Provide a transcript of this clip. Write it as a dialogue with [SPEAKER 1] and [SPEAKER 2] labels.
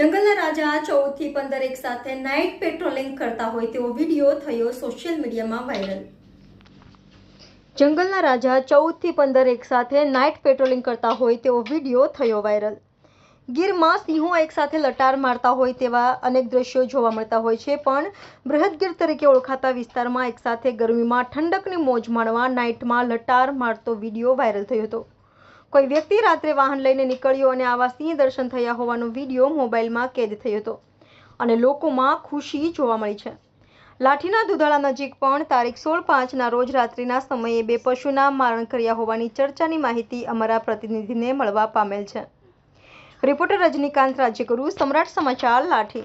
[SPEAKER 1] જંગલના રાજા ચૌદથી પંદર એક સાથે નાઇટ પેટ્રોલિંગ કરતા હોય તેવો વીડિયો થયો સોશિયલ મીડિયામાં વાયરલ. જંગલના રાજા ચૌદથી પંદર એક સાથે નાઇટ પેટ્રોલિંગ કરતા હોય તેવો વીડિયો થયો વાયરલ. ગીરમાં સિંહો એકસાથે લટાર મારતા હોય તેવા અનેક દ્રશ્યો જોવા મળતા હોય છે, પણ બૃહદગીર તરીકે ઓળખાતા વિસ્તારમાં એકસાથે ગરમીમાં ઠંડકની મોજ માણવા નાઇટમાં લટાર મારતો વીડિયો વાયરલ થયો હતો. કોઈ વ્યક્તિ રાત્રે વાહન લઈને નીકળ્યો અને આવા સિંહ દર્શન થયા હોવાનો વીડિયો મોબાઈલમાં કેદ થયો હતો અને લોકોમાં ખુશી જોવા મળી છે. લાઠીના દુધાળા નજીક પણ તારીખ સોળ પાંચના રોજ રાત્રિના સમયે બે પશુના મારણ કર્યા હોવાની ચર્ચાની માહિતી અમારા પ્રતિનિધિને મળવા પામેલ છે. રિપોર્ટર રજનીકાંત રાજ્યગુરુ, સમ્રાટ સમાચાર, લાઠી.